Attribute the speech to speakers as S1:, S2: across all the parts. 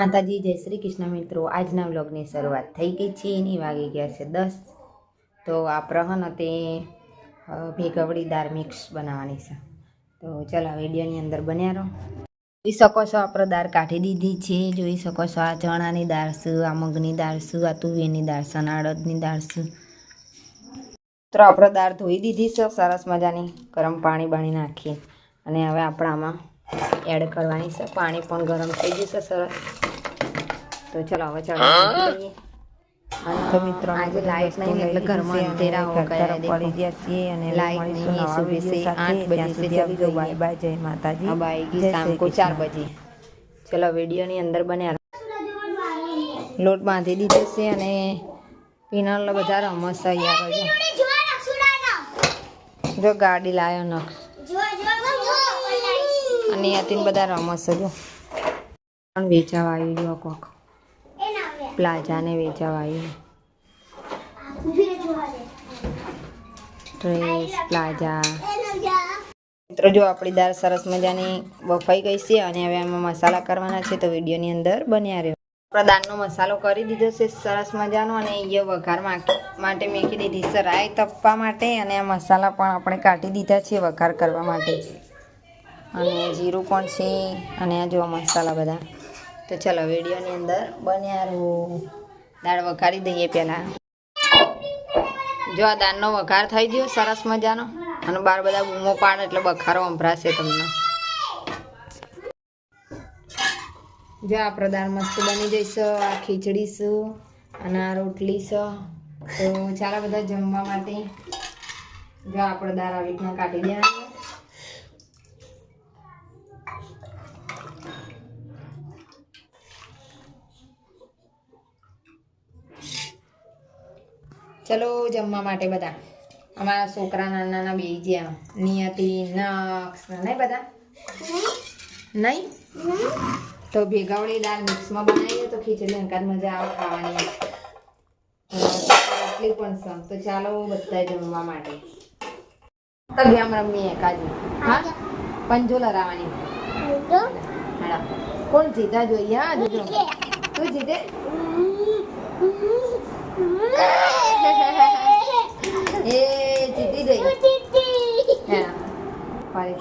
S1: માતાજી, જય શ્રી કૃષ્ણ મિત્રો. આજના વ્લોગની શરૂઆત થઈ ગઈ છે. એની વાગી ગયા છે દસ. તો આ પ્રહન તે ભેગવડી દાળ મિક્સ બનાવવાની છે. તો ચાલો વિડીયોની અંદર બન્યા રહો. જોઈ શકો છો આપણે દાળ કાઢી દીધી છે. જોઈ શકો છો આ ચણાની દાળ છે, આ મગની દાળ છે, આ તુવેરની દાળ છે અને અડદની દાળ છે. મિત્રો, આપણે દાળ ધોઈ દીધી છે. સરસ મજાની ગરમ પાણી બાણી નાખી અને હવે આપણે આમાં એડ કરવાની છે. પાણી પણ ગરમ થઈ જશે સરસ. તો ચલો હવે ચડાવી દઈએ તો મિત્રો આજે લાઈટ નહીં એટલે ઘરમાં અંધેરા હો ગયા પડી ગયા છીએ અને લાઈટ નહીં સુબહ से આઠ બજે से चली गई बाय बाय जय माता जी अब आएगी शाम को चार बजे ચલો વિડીયોની અંદર બન્યા રહો. લોટ બાંધી દીધો છે અને પીનલ બધા રમસ તૈયાર જો જો ગાડી લાયો નખ અને ત્યાંથી બધા રમસ જો પણ વેચાવા આવ્યું જો કોક પ્લાઝાને વેચાવા આવ્યું ડ્રેસ, પ્લાઝા. મિત્રો, જો આપણી દાળ સરસ મજાની બફાઈ ગઈ છે અને હવે આમાં મસાલા કરવાના છે, તો વિડીયોની અંદર બન્યા રહ્યો આપણા દાળનો મસાલો કરી દીધો છે, સરસ મજાનો, અને એ વઘાર માટે મેકી દીધી છે, રાઈ તપવા માટે, અને આ મસાલા પણ આપણે કાઢી દીધા છે વઘાર કરવા માટે. અને જીરું પણ છે, અને આ જો મસાલા બધા. તો ચલો વિડીયોની અંદર બન્યા રહો દાળ વઘારી દઈએ પહેલાં. જો આ દાળનો વઘાર થઈ ગયો, સરસ મજાનો. અને બાર બધા બૂમો પાડે એટલે બખારો અંભરાશે તમને. જો આપણે દાળ મસ્ત બની જઈશ, આ ખીચડી છે અને આ રોટલી છે તો ચાલો બધા જમવા માટે. જો આપણે દાળ આવી રીતના કાઢી દેવાની. ચલો જમવા માટે બધા. અમારા છોકરા નાના નાના બે જ્યાં નિયતિ નક્ષ નહીં બધા? નહીં? તો ભેગાવડી દાળ મિક્સમાં બનાવીએ તો ખીચડી અંકાત મજા આવે ખાવાની. અ, પણ સમ. તો ચાલો બધા જમવા માટે. તો ગેમ રમીએ કાજુ હા? પંજો લડાવવાની કોણ જીતા જોઈએ? હા જોજો. તું જીતે? એ જીતી ગઈ. હેડા ફરી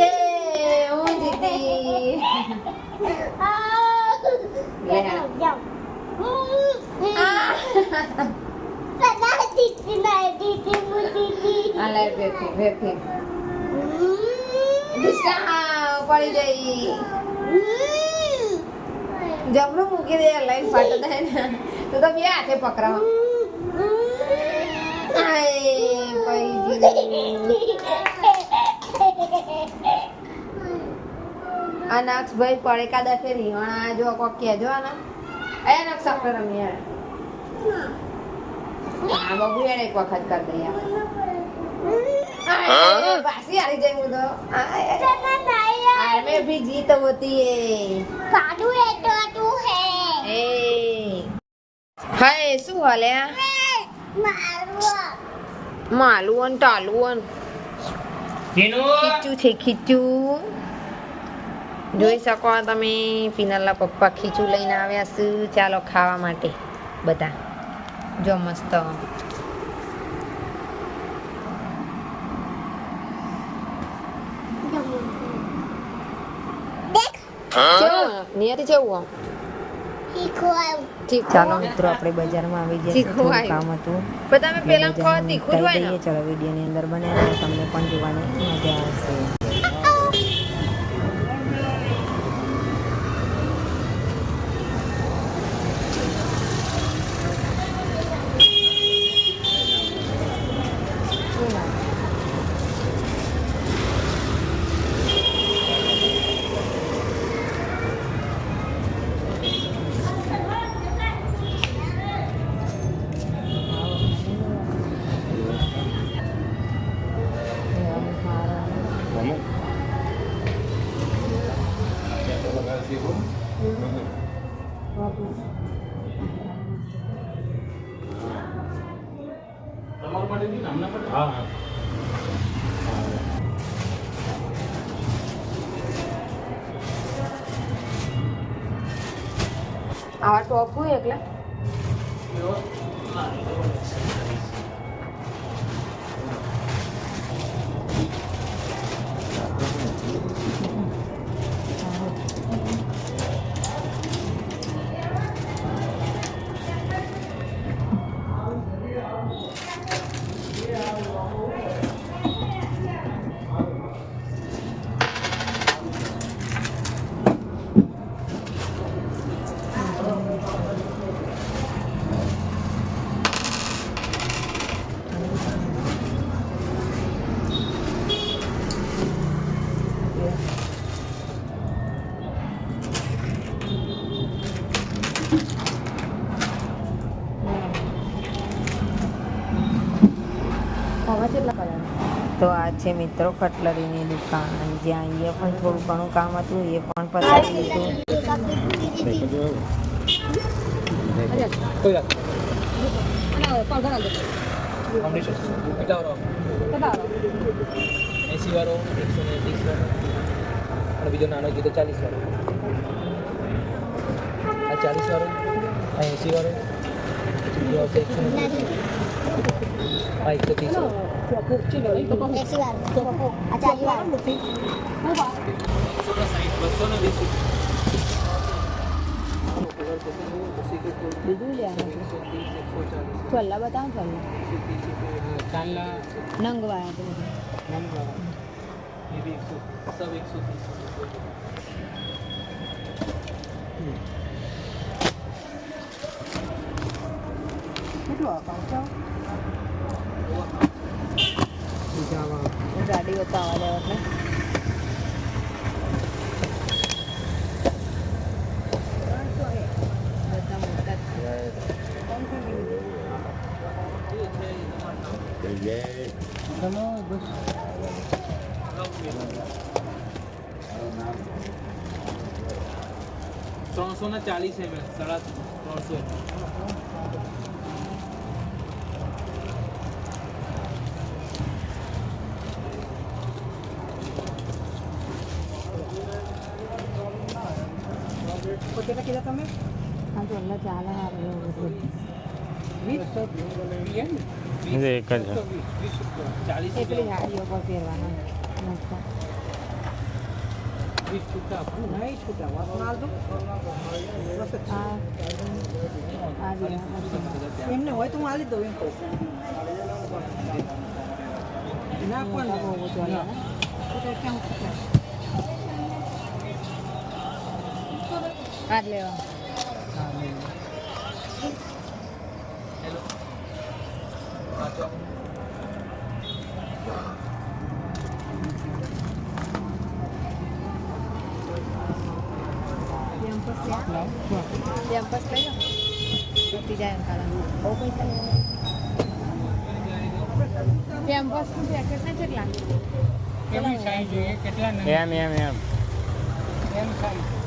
S1: એ હું જીતી. પડી જઈ જમણું મૂકી દે લઈને ફાટો થાય ને. તો તો બે હાથે પકડાવો. અનાક્ષભાઈ પડે કાદા ફે રીવાણા જો કોક કહેજો આના. એ અનક્ષ આપણે રમી હા બબુ એને એક વખત કર દઈએ. આપણે પાછી હારી જઈ હું તો. આ મેં ભી જીત હોતી હે શું હાલે માલુવન ટાલુવન ખીચું છે ખીચું. જોઈ શકો તમે પીનાલા પપ્પા ખીચું લઈને આવ્યા છું. ચાલો ખાવા માટે બધા. જો મસ્ત. કેવું નિયતિ કેવું ઠીક
S2: ચાલો મિત્રો આપણે બજારમાં આવી ગયા થોડું કામ હતું.
S1: પણ તમે પેલા કહો તીખું હોય ને?
S2: ચાલો વિડીયોની અંદર બને તમને પણ જોવાની મજા આવશે.
S1: આવા ટોપ હોય એકલા? તો આ છે મિત્રો કટલરીની દુકાન. જ્યાં એ પણ થોડું ઘણું કામ હતું, એ પણ પતાવી લીધું
S3: બીજો નાનો કીધો ચાલીસ વાળો. આ ચાલીસ વાળો. આ એસી વાળો. એકસો Ay, ito tiso. Excellent. Acha, you
S1: are. Twelve बताओ twelve. नंग
S3: वाया
S1: तो. नंग वाया.
S3: ये भी एक सौ सब एक सौ तीस.
S1: ગાડી બતાવવા છે.
S3: ત્રણસો ને ચાલીસ એમ સાડા ત્રણસો
S1: આ છોલ્લા ચાલે હારું એવું બધું.
S3: ચાલીસ
S1: એ પેલી ગાડીઓ પર પહેરવાના મસ્ત.
S3: વીસ છૂટા નહીં
S1: છૂટા. આ તો.
S4: એમને હોય તો હું આલી દઉં એમ કહું. ના પણ.
S1: બહુ ચોલ્લા ને. આ જ લેવા
S3: હેલો હા ચો
S1: કેમ્પસ લઈ લો તૂટી જાય એમ કાળા બહુ પૈસા કેમ્પસનું પેકેટ ને કેટલા
S3: કેટલી સાઈઝ જોઈએ કેટલા
S2: એમ એમ એમ
S3: એમ સાઈઝ